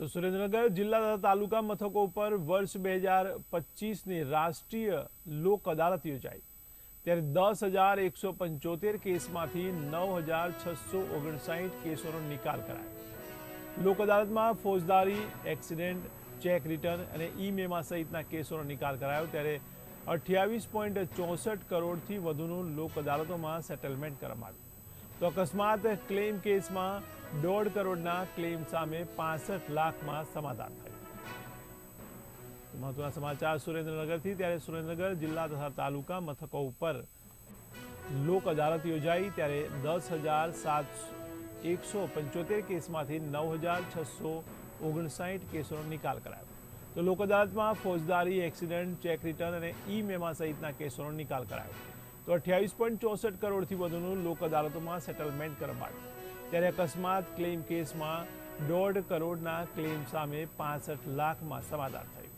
તો સુરેન્દ્રનગર જિલ્લા તથા તાલુકા મથકો ઉપર વર્ષ બે હજાર પચીસની રાષ્ટ્રીય લોક અદાલત યોજાઈ. ત્યારે દસ હજાર એકસો પંચોતેર કેસમાંથી નવ હજાર છસો ઓગણસાઠ કેસોનો નિકાલ કરાયો. લોક અદાલતમાં ફોજદારી, એક્સિડન્ટ, ચેક રિટર્ન અને ઈ મેમા સહિતના કેસોનો નિકાલ કરાયો. ત્યારે અઠ્યાવીસ પોઈન્ટ ચોસઠ કરોડથી વધુનું લોક અદાલતોમાં સેટલમેન્ટ કરવામાં આવ્યું. તો અકસ્માત ક્લેમ કેસમાં દોઢ કરોડના ક્લેમ સામે પાસઠ લાખમાં સમાધાન થયું. મહત્વના સમાચાર સુરેન્દ્રનગરથી. ત્યારે સુરેન્દ્રનગર જિલ્લા તથા તાલુકા મથકો ઉપર લોક અદાલત યોજાઈ. ત્યારે દસ હજાર સાત એકસો પંચોતેર કેસમાંથી નવ હજાર છસો ઓગણસાઠ કેસોનો નિકાલ કરાયો. તો લોક અદાલતમાં ફોજદારી, એક્સિડન્ટ, ચેક રિટર્ન અને ઈ મેમા સહિતના કેસોનો નિકાલ કરાયો. તો અઠ્યાવીસ પોઈન્ટ ચોસઠ કરોડથી વધુનું લોક અદાલતોમાં સેટલમેન્ટ કરવામાં ત્યારે અકસ્માત ક્લેમ કેસમાં દોઢ કરોડના ક્લેમ સામે પાસઠ લાખમાં સમાધાન થયું.